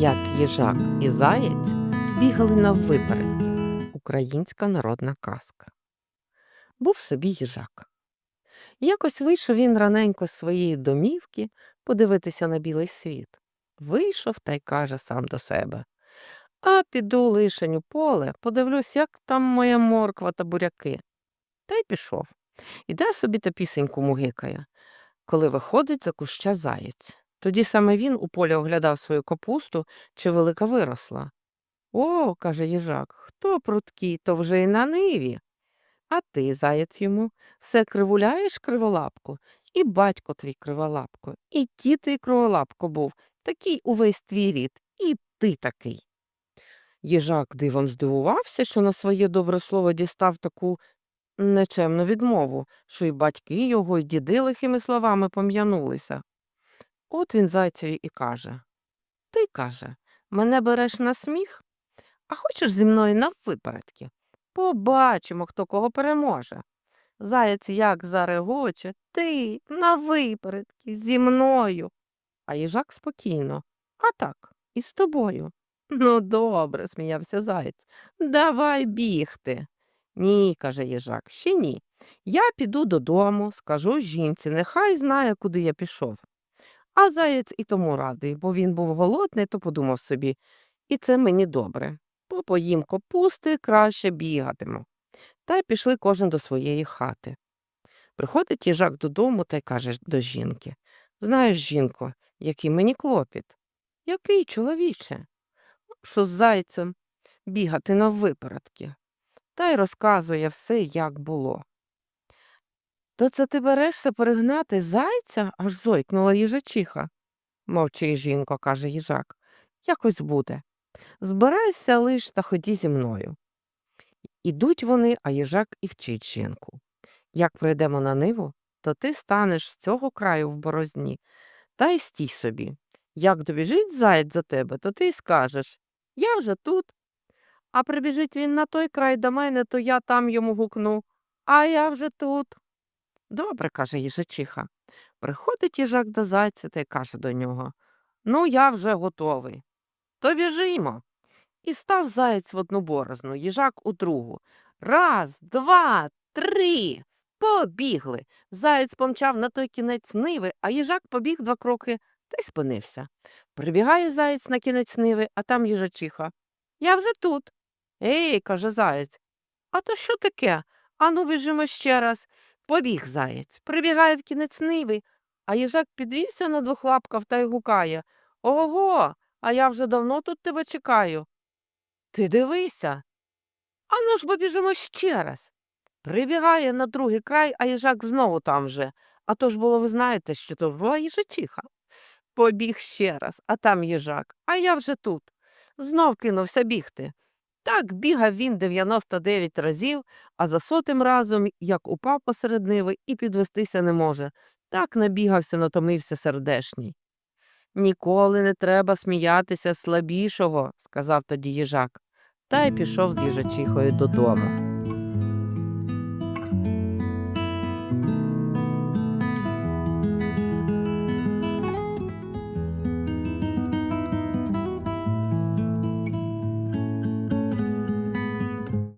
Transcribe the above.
як їжак і заєць бігали наввипередки. Українська народна казка. Був собі їжак. Якось вийшов він раненько з своєї домівки подивитися на білий світ. Вийшов та й каже сам до себе. А піду лишень у поле, подивлюсь, як там моя морква та буряки. Та й пішов. Іде собі та пісеньку мугикає, коли виходить за куща заєць. Тоді саме він у полі оглядав свою капусту, чи велика виросла. О, каже їжак, хто пруткий, то вже й на ниві. А ти, заєць йому, все кривуляєш криволапку, і батько твій криволапко, і ті твій криволапко був, такий увесь твій рід, і ти такий. Їжак дивом здивувався, що на своє добре слово дістав таку нечемну відмову, що й батьки його, й діди лихими словами пом'янулися. От він зайцеві і каже Ти, каже, мене береш на сміх, а хочеш зі мною наввипередки? Побачимо, хто кого переможе. Заєць як зарегоче, ти наввипередки зі мною. А їжак спокійно. А так, і з тобою. Ну, добре, сміявся заєць. Давай бігти. Ні, каже їжак, ще ні. Я піду додому, скажу жінці, нехай знає, куди я пішов. А заєць і тому радий, бо він був голодний, то подумав собі, і це мені добре. Попоїм капусти, краще бігатиму. Та й пішли кожен до своєї хати. Приходить їжак додому та й каже до жінки Знаєш, жінко, який мені клопіт? Який, чоловіче? Що з зайцем бігати наввипередки. Та й розказує все, як було. То це ти берешся перегнати зайця? аж зойкнула їжачиха. Мовчи, жінко, каже їжак. Якось буде. Збирайся лиш та ході зі мною. Ідуть вони, а їжак і вчить жінку. Як прийдемо на ниву, то ти станеш з цього краю в борозні, та й стій собі. Як добіжить заєць за тебе, то ти й скажеш Я вже тут. А прибіжить він на той край до мене, то я там йому гукну, а я вже тут. Добре, каже їжачиха. Приходить їжак до зайця та й каже до нього Ну, я вже готовий. То біжимо. І став заєць в одну борозну, їжак у другу. Раз, два, три. Побігли. Заєць помчав на той кінець ниви, а їжак побіг два кроки та й спинився. Прибігає заєць на кінець ниви, а там їжачиха. Я вже тут. Ей, каже заєць. А то що таке? Ану, біжимо ще раз. Побіг заєць, прибігає в кінець ниви, а їжак підвівся на двох лапках та й гукає Ого, а я вже давно тут тебе чекаю. Ти дивися. Ану ж бо біжимо ще раз. Прибігає на другий край, а їжак знову там же. А то ж було, ви знаєте, що то була їжачиха. Побіг ще раз, а там їжак, а я вже тут. Знов кинувся бігти. Так бігав він 99 разів, а за сотим разом, як упав посеред ниви і підвестися не може, так набігався, натомився сердешній. Ніколи не треба сміятися слабішого, сказав тоді їжак, та й пішов з їжачихою додому.